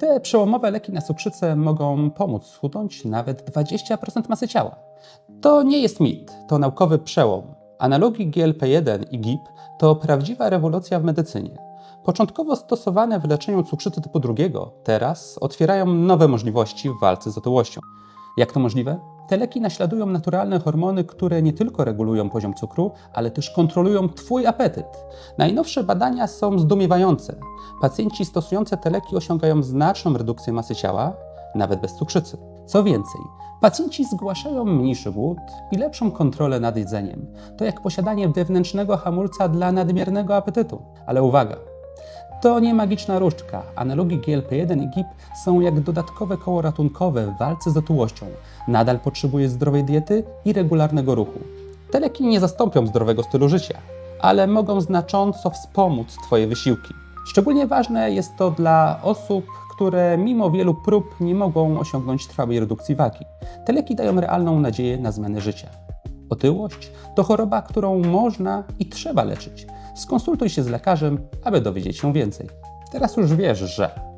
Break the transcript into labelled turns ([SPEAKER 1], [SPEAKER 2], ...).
[SPEAKER 1] Te przełomowe leki na cukrzycę mogą pomóc schudnąć nawet 20% masy ciała. To nie jest mit, to naukowy przełom. Analogi GLP-1 i GIP to prawdziwa rewolucja w medycynie. Początkowo stosowane w leczeniu cukrzycy typu drugiego, teraz otwierają nowe możliwości w walce z otyłością. Jak to możliwe? Te leki naśladują naturalne hormony, które nie tylko regulują poziom cukru, ale też kontrolują Twój apetyt. Najnowsze badania są zdumiewające. Pacjenci stosujące te leki osiągają znaczną redukcję masy ciała, nawet bez cukrzycy. Co więcej, pacjenci zgłaszają mniejszy głód i lepszą kontrolę nad jedzeniem. To jak posiadanie wewnętrznego hamulca dla nadmiernego apetytu. Ale uwaga! To nie magiczna różdżka. Analogi GLP-1 i GIP są jak dodatkowe koło ratunkowe w walce z otyłością. Nadal potrzebujesz zdrowej diety i regularnego ruchu. Te leki nie zastąpią zdrowego stylu życia, ale mogą znacząco wspomóc Twoje wysiłki. Szczególnie ważne jest to dla osób, które mimo wielu prób nie mogą osiągnąć trwałej redukcji wagi. Te leki dają realną nadzieję na zmianę życia. Otyłość to choroba, którą można i trzeba leczyć. Skonsultuj się z lekarzem, aby dowiedzieć się więcej. Teraz już wiesz, że